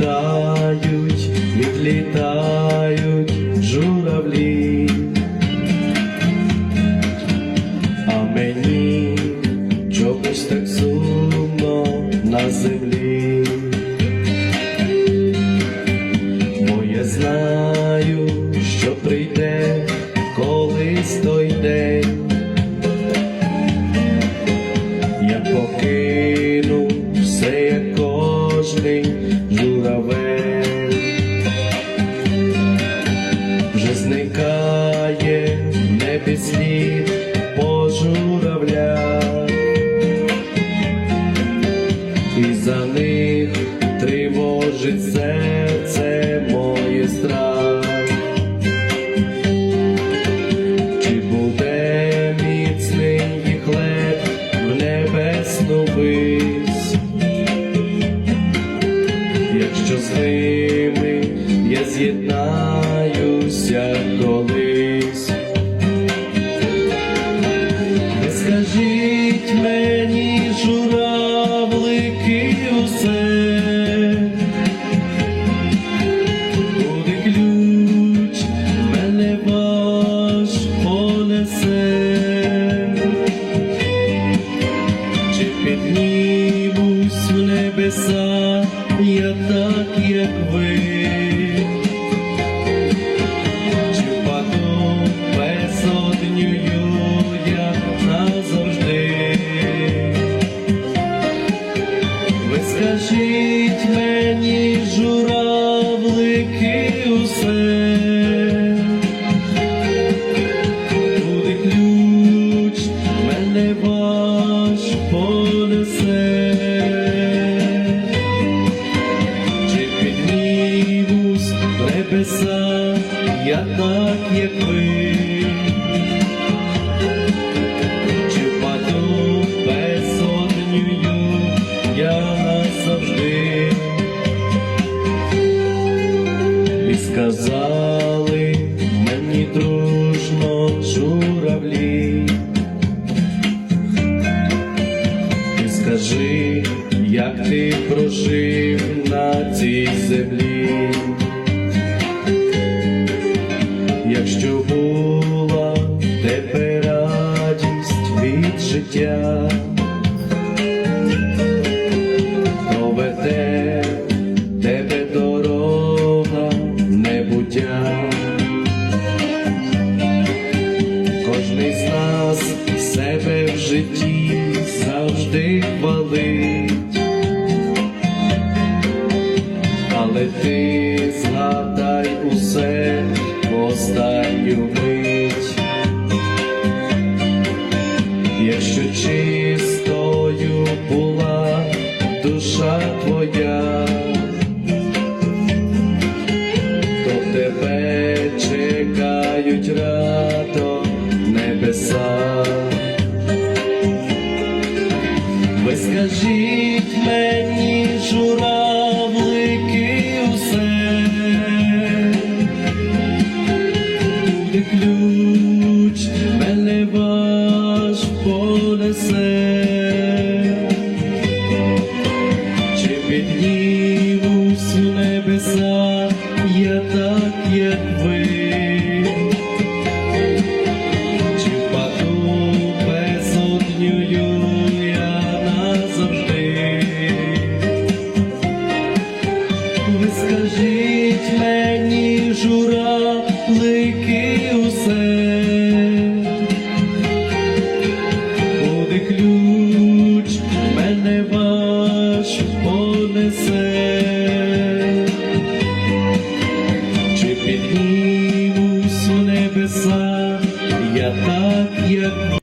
відлітають, відлітають журавлі, а мені чогось так сумно на землі, бо я знаю, що прийде колись той день. Я покину все як кожний. Небеса, я так, як ви, чи впаду безоднюю я назавжди. Ви скажіть мені, журавлики, усе, куди ключ мене небеса, я так, як ви. Чи впаду безоднюю я назавжди. І сказали мені дружно журавлі. Ти скажи, як ти прожив на цій землі життя, то веде тебе дорога небуття. Кожний з нас себе в житті завжди хвалить, але ти якщо чистою була душа твоя, то тебе чекають радо небеса. Ви скажіть мені, журавлики, усе, куди ключ мене я так, як ви, чи впаду безоднюю я назавжди, ви скажіть мені, жура, лики усе. Ключ мене ваш понесе. tak jak